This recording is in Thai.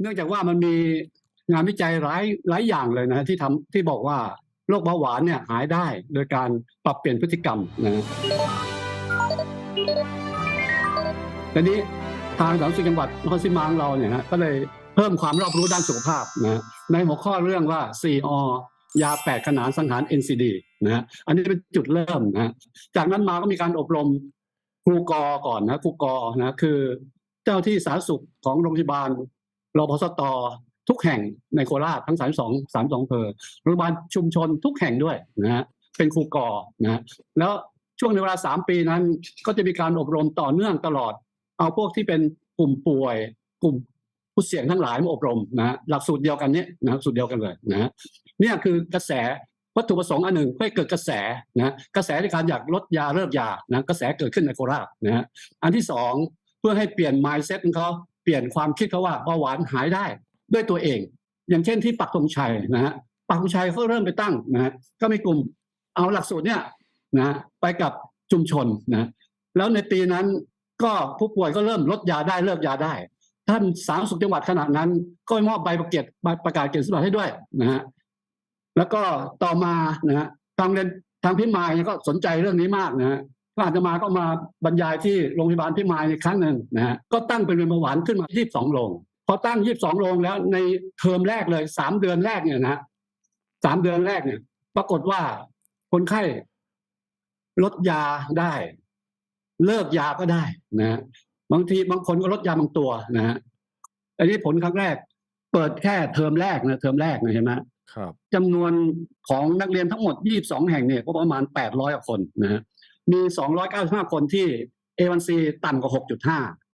เนื่องจากว่ามันมีงานวิจัยหลายหลายอย่างเลยนะที่ทำที่บอกว่าโรคเบาหวานเนี่ยหายได้โดยการปรับเปลี่ยนพฤติกรรมนะทีนี้ทางสาธารณสุขจังหวัดนครศรีมางเราเนี่ยนะก็เลยเพิ่มความรอบรู้ด้านสุขภาพนะในหัวข้อเรื่องว่า 4อ ยา 8 ขนานสังหาร NCD นะฮะอันนี้เป็นจุดเริ่มนะฮะจากนั้นมาก็มีการอบรมครูกอก่อนนะครูกอนะคือ เจ้าที่สาธารณสุขของโรงพยาบาล รพสตทุกแห่งในโคราชทั้ง 32 32อำเภอโรงพยาบาลชุมชนทุกแห่งด้วยนะฮะเป็นครูกอนะฮะแล้วช่วงในเวลา 3 ปีนั้น ก็จะมีการอบรมต่อเนื่องตลอด เอาพวกที่เป็นกลุ่มป่วย กลุ่มผู้เสี่ยงทั้งหลายมาอบรมนะหลักสูตรเดียวกันเนี้นะสูตรเดียวกันเลยนะเนี่ยคือกระแสวัตถุประสงค์อันหนึ่งเพื่อเกิดกระแสนะกระแสในการอยากลดยาเลิกยานะกระแสเกิดขึ้นในโคราชนะะอันที่สองเพื่อให้เปลี่ยน mindset ของเขา ลี่ยนความคิดเขาว่าเบาหวานหายได้ด้วยตัวเอง อย่างเช่นที่ปักธงชัยนะฮะปักธงชัยเขาเริ่มไปตั้งนะฮะก็มีกลุ่มเอาหลักสูตรเนี่ยนะไปกับชุมชนนะแล้วในปีนั้นก็ผู้ป่วยก็เริ่มลดยาได้เลิกยาได้ ท่านสาธารณสุขจังหวัดขนาดนั้น ก็มอบใบประกาศประกาศเกียรติสมบัติให้ด้วยนะฮะแล้วก็ต่อมานะฮะทางเรียนทางพิมายก็สนใจเรื่องนี้มากนะฮะ ก็อาจจะมาก็มาบรรยายที่โรงพยาบาลพิมายในครั้งหนึ่งนะฮะก็ตั้งเป็นโรงพยาบาลขึ้นมา 22 โรงพอตั้ง 22 โรงแล้วในเทอมแรกเลย 3 เดือนแรกเนี่ยนะฮะสามเดือนแรกเนี่ย ปรากฏว่าคนไข้ลดยาได้ เลิกยาก็ได้นะฮะบางทีบางคนก็ลดยาบางตัวนะฮะอันนี้ผลครั้งแรก เปิดแค่เทอมแรกนะเทอมแรกนะเห็นไหมครับจำนวนของนักเรียนทั้งหมด 22 แห่งเนี่ยก็ประมาณ 800กว่าคนนะฮะ มี 295 คนที่ A1C ต่ำกว่า